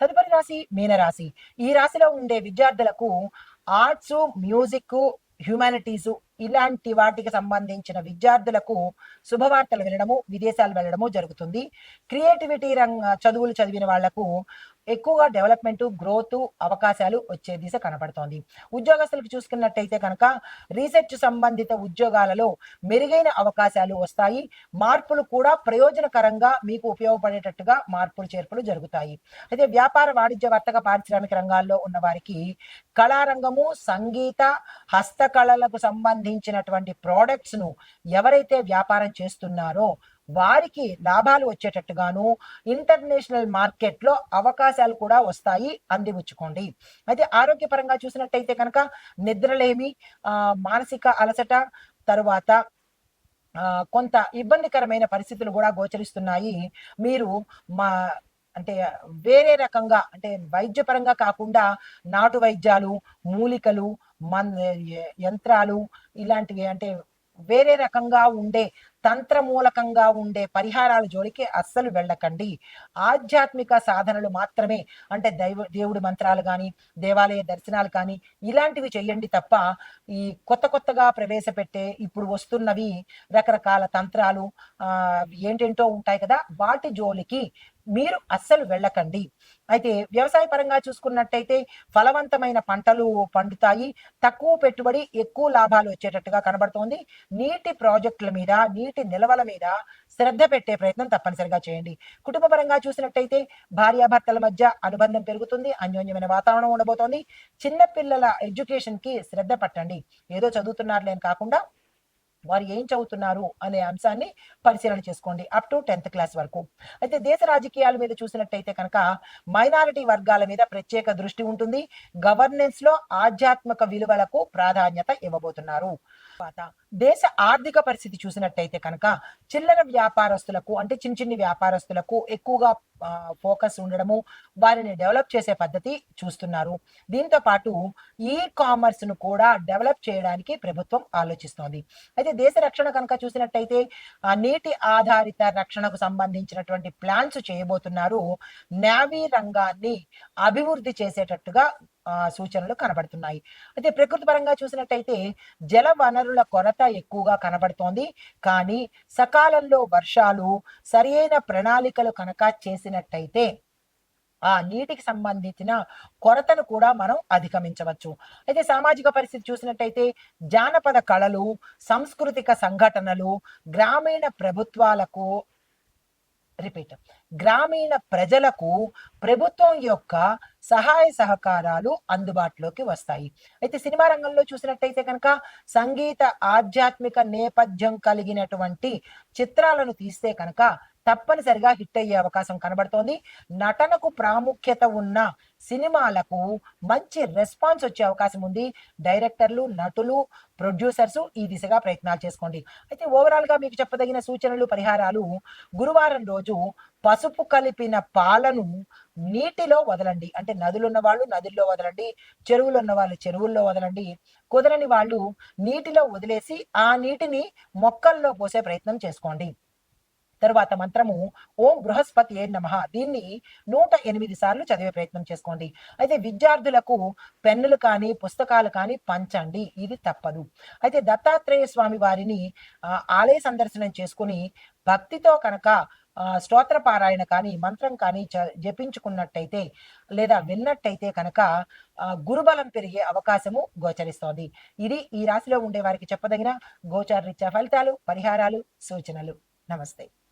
తదుపరి రాశి మీనరాశి. ఈ రాశిలో ఉండే విద్యార్థులకు ఆర్ట్స్ మ్యూజిక్ హ్యూమానిటీస్ ఇలాంటి వాటికి సంబంధించిన విద్యార్థులకు శుభవార్తలు వినడము విదేశాలు వెళ్ళడము జరుగుతుంది. క్రియేటివిటీ రంగ చదువులు చదివిన వాళ్ళకు ఎక్కువగా డెవలప్మెంట్ గ్రోత్ అవకాశాలు వచ్చే దిశ కనబడుతోంది. ఉద్యోగస్తులకు చూసుకున్నట్టయితే కనుక రీసెర్చ్ సంబంధిత ఉద్యోగాలలో మెరుగైన అవకాశాలు వస్తాయి. మార్పులు కూడా ప్రయోజనకరంగా మీకు ఉపయోగపడేటట్టుగా మార్పులు చేర్పులు జరుగుతాయి. అయితే వ్యాపార వాణిజ్య వర్తక పారిశ్రామిక రంగాల్లో ఉన్న వారికి కళారంగము సంగీత హస్తకళలకు సంబంధించినటువంటి ప్రోడక్ట్స్ను ఎవరైతే వ్యాపారం చేస్తున్నారో వారికి లాభాలు వచ్చేటట్టుగాను ఇంటర్నేషనల్ మార్కెట్లో అవకాశాలు కూడా వస్తాయి అందిపుచ్చుకోండి. అయితే ఆరోగ్యపరంగా చూసినట్టయితే కనుక నిద్రలేమి మానసిక అలసట తరువాత కొంత ఇబ్బందికరమైన పరిస్థితులు కూడా గోచరిస్తున్నాయి. మీరు మా అంటే వేరే రకంగా అంటే వైద్యపరంగా కాకుండా నాటు వైద్యాలు మూలికలు మన్ యంత్రాలు ఇలాంటివి అంటే వేరే రకంగా ఉండే తంత్రమూలకంగా ఉండే పరిహారాల జోలికి అస్సలు వెళ్ళకండి. ఆధ్యాత్మిక సాధనలు మాత్రమే అంటే దైవ దేవుడి మంత్రాలు కానీ దేవాలయ దర్శనాలు కానీ ఇలాంటివి చెయ్యండి తప్ప ఈ కొత్త కొత్తగా ప్రవేశపెట్టే ఇప్పుడు వస్తున్నవి రకరకాల తంత్రాలు ఏంటేంటో ఉంటాయి కదా వాటి జోలికి మీరు అస్సలు వెళ్ళకండి. అయితే వ్యవసాయ పరంగా చూసుకున్నట్టయితే ఫలవంతమైన పంటలు పండుతాయి. తక్కువ పెట్టుబడి ఎక్కువ లాభాలు వచ్చేటట్టుగా కనబడుతోంది. నీటి ప్రాజెక్టుల మీద నీటి నిల్వల మీద శ్రద్ధ పెట్టే ప్రయత్నం తప్పనిసరిగా చేయండి. కుటుంబ పరంగా చూసినట్టయితే భార్యాభర్తల మధ్య అనుబంధం పెరుగుతుంది అన్యోన్యమైన వాతావరణం ఉండబోతోంది. చిన్నపిల్లల ఎడ్యుకేషన్కి శ్రద్ధ పట్టండి. ఏదో చదువుతున్నారులేని కాకుండా వారు ఏం చదువుతున్నారు అనే అంశాన్ని పరిశీలన చేసుకోండి అప్ టు టెన్త్ క్లాస్ వరకు. అయితే దేశ రాజకీయాల మీద చూసినట్టయితే కనుక మైనారిటీ వర్గాల మీద ప్రత్యేక దృష్టి ఉంటుంది. గవర్నెన్స్లో ఆధ్యాత్మిక విలువలకు ప్రాధాన్యత ఇవ్వబోతున్నారు. దేశ ఆర్థిక పరిస్థితి చూసినట్టయితే కనుక చిల్లర వ్యాపారస్తులకు అంటే చిన్న చిన్ని వ్యాపారస్తులకు ఎక్కువగా ఫోకస్ ఉండడము వారిని డెవలప్ చేసే పద్ధతి చూస్తున్నారు. దీంతో పాటు ఈ కామర్స్ను కూడా డెవలప్ చేయడానికి ప్రభుత్వం ఆలోచిస్తోంది. అయితే దేశ రక్షణ కనుక చూసినట్టయితే నీటి ఆధారిత రక్షణకు సంబంధించినటువంటి ప్లాన్స్ చేయబోతున్నారు. నేవీ రంగాన్ని అభివృద్ధి చేసేటట్టుగా సూచనలు కనబడుతున్నాయి. అయితే ప్రకృతి పరంగా చూసినట్టయితే జల వనరుల కొరత ఎక్కువగా కనబడుతోంది. కానీ సకాలంలో వర్షాలు సరియైన ప్రణాళికలు కనుక చేసినట్టయితే ఆ నీటికి సంబంధించిన కొరతను కూడా మనం అధిగమించవచ్చు. అయితే సామాజిక పరిస్థితి చూసినట్టయితే జానపద కళలు సాంస్కృతిక సంఘటనలు గ్రామీణ ప్రభుత్వాలకు రిపీట్. గ్రామీణ ప్రజలకు ప్రభుత్వం యొక్క సహాయ సహకారాలు అందుబాటులోకి వస్తాయి. అయితే సినిమా రంగంలో చూసినట్టయితే కనుక సంగీత ఆధ్యాత్మిక నేపథ్యం కలిగినటువంటి చిత్రాలను తీస్తే కనుక తప్పనిసరిగా హిట్ అయ్యే అవకాశం కనబడుతోంది. నటనకు ప్రాముఖ్యత ఉన్న సినిమాలకు మంచి రెస్పాన్స్ వచ్చే అవకాశం ఉంది. డైరెక్టర్లు నటులు ప్రొడ్యూసర్స్ ఈ దిశగా ప్రయత్నాలు చేసుకోండి. అయితే ఓవరాల్గా మీకు చెప్పదగిన సూచనలు పరిహారాలు గురువారం రోజు పసుపు కలిపిన పాలను నీటిలో వదలండి. అంటే నదులు ఉన్న వాళ్ళు నదుల్లో వదలండి చెరువులు ఉన్న వాళ్ళు చెరువుల్లో వదలండి. కుదరని వాళ్ళు నీటిలో వదిలేసి ఆ నీటిని మొక్కల్లో పోసే ప్రయత్నం చేసుకోండి. తరువాత మంత్రము ఓం బృహస్పతి ఏ నమ. దీన్ని నూట ఎనిమిది సార్లు చదివే ప్రయత్నం చేసుకోండి. అయితే విద్యార్థులకు పెన్నులు కానీ పుస్తకాలు కానీ పంచండి. ఇది తప్పదు. అయితే దత్తాత్రేయ స్వామి వారిని ఆలయ సందర్శనం చేసుకుని భక్తితో కనుక స్తోత్ర పారాయణ కానీ మంత్రం కానీ జపించుకున్నట్టయితే లేదా విన్నట్టయితే కనుక గురుబలం పెరిగే అవకాశము గోచరిస్తోంది. ఇది ఈ రాశిలో ఉండే వారికి చెప్పదగిన గోచార ఫలితాలు పరిహారాలు సూచనలు. నమస్తే.